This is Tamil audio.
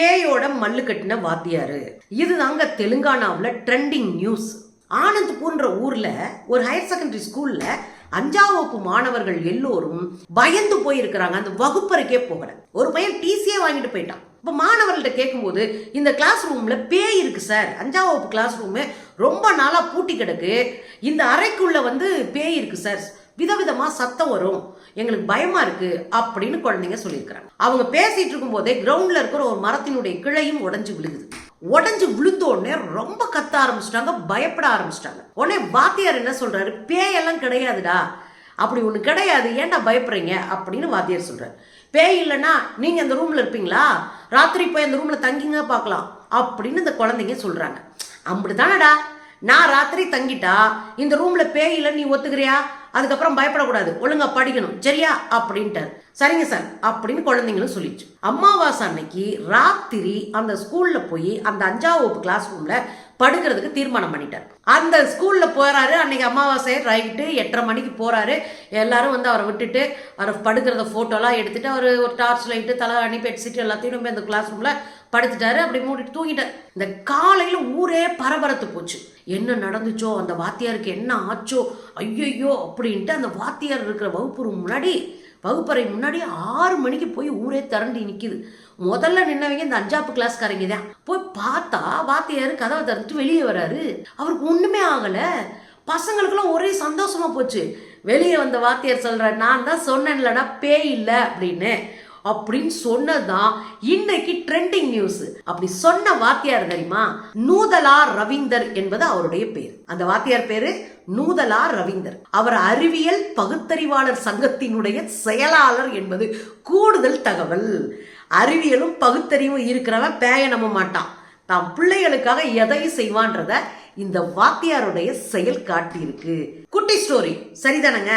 பேயோட மல்லு கட்டின வாத்தியாரு. இதுதாங்க தெலுங்கானாவில் ட்ரெண்டிங் நியூஸ் ஆனந்த்பூர்ன்ற ஊர்ல ஒரு ஹையர் செகண்டரி ஸ்கூல்ல அஞ்சாம் வகுப்பு மாணவர்கள் எல்லோரும் பயந்து போயிருக்கிறாங்க. அந்த வகுப்பறைக்கே போகல. ஒரு பையன் டிசியே வாங்கிட்டு போயிட்டான். இப்போ மாணவர்கள்ட்ட கேட்கும்போது இந்த கிளாஸ் ரூம்ல பேய் இருக்கு சார் அஞ்சாம் வகுப்பு கிளாஸ் ரூமு ரொம்ப நாளாக பூட்டி கிடக்கு. இந்த அறைக்குள்ள வந்து பேய் இருக்கு சார் விதவிதமாக சத்தம் வரும். எங்களுக்கு பயமாக இருக்குது அப்படின்னு குழந்தைங்க சொல்லியிருக்கிறாங்க. அவங்க பேசிகிட்டு இருக்கும்போதே கிரவுண்டில் இருக்கிற ஒரு மரத்தினுடைய கிளையும் உடஞ்சி விழுகுது. உடஞ்சு விழுந்த உடனே ரொம்ப கத்த ஆரம்பிச்சிட்டாங்க பயப்பட ஆரம்பிச்சிட்டாங்க. உடனே வாத்தியார் என்ன சொல்கிறாரு பேயெல்லாம் கிடையாதுடா. அப்படி ஒன்று கிடையாது. ஏன்டா பயப்படுறீங்க? அப்படின்னு வாத்தியார் சொல்கிறார் பேய் இல்லைன்னா நீங்கள் அந்த ரூமில் இருப்பீங்களா? ராத்திரி போய் அந்த ரூமில் தங்கிங்க பார்க்கலாம் அப்படின்னு இந்த குழந்தைங்க சொல்கிறாங்க அப்படி தானடா நான் ராத்திரி தங்கிட்டா இந்த ரூமில் பேய் இல்லைன்னு நீ ஒத்துக்கிறியா? அதுக்கப்புறம் பயப்படக்கூடாது. ஒழுங்கா படிக்கணும். சரியா? அப்படின்ட்டார். சரிங்க சார். அப்படின்னு குழந்தைங்களும் சொல்லிச்சு. அமாவாசை அன்னைக்கு ராத்திரி அந்த ஸ்கூல்ல போய் அந்த அஞ்சாவது வகுப்பு கிளாஸ் ரூம்ல படுக்கிறதுக்கு தீர்மானம் பண்ணிட்டார். அந்த ஸ்கூல்ல போறாரு. அன்னைக்கு அமாவாசை ரைட்டு எட்டரை மணிக்கு போறாரு. எல்லாரும் வந்து அவரை விட்டுட்டு அவரை படுக்கிறத போட்டோலாம் எடுத்துட்டு அவர் ஒரு டார்ச் லைட்டு தலை அணி பெட்ஷீட் எல்லாத்தையும் போய் அந்த கிளாஸ் ரூம்ல படுத்துட்டாரு. அப்படி மூடிட்டு தூங்கிட்டார். இந்த காலையில ஊரே பரபரத்து போச்சு. என்ன நடந்துச்சோ? அந்த வாத்தியாருக்கு என்ன ஆச்சோ? ஐயோ அப்படின்ட்டு அந்த வாத்தியார் இருக்கிற வகுப்பு முன்னாடி வகுப்பறை முன்னாடி ஆறு மணிக்கு போய் ஊரே திரண்டி நிற்கிது முதல்ல நின்னவங்க இந்த அஞ்சாப்பு கிளாஸ்காரங்க தான். போய் பார்த்தா வாத்தியார் கதவை திறந்துட்டு வெளியே வராரு. அவருக்கு ஒன்றுமே ஆகலை. பசங்களுக்கெல்லாம் ஒரே சந்தோஷமா போச்சு. வெளியே வந்த வாத்தியார் சொல்கிறார் நான் தான் சொன்னேன்லடா பேய் இல்லை அப்படின்னு. அப்படின்னு சொன்னதுதான் இன்னைக்கு ட்ரெண்டிங் நியூஸ் அப்படி சொன்ன வாத்தியார் தெரியுமா? நூதலா ரவீந்தர் என்பது அவருடைய பேர். அந்த வாத்தியார் பேரு நூதலா ரவீந்தர். அவர் அறிவியல் பகுத்தறிவாளர் சங்கத்தினுடைய செயலாளர் என்பது கூடுதல் தகவல். அறிவியலும் பகுத்தறிவும் இருக்கிறவன் பேய நம்ப மாட்டான். தாம் பிள்ளைகளுக்காக எதையும் செய்வான்றத இந்த வாத்தியாருடைய செயல் காட்டியிருக்கு. குட்டி ஸ்டோரி சரிதானங்க?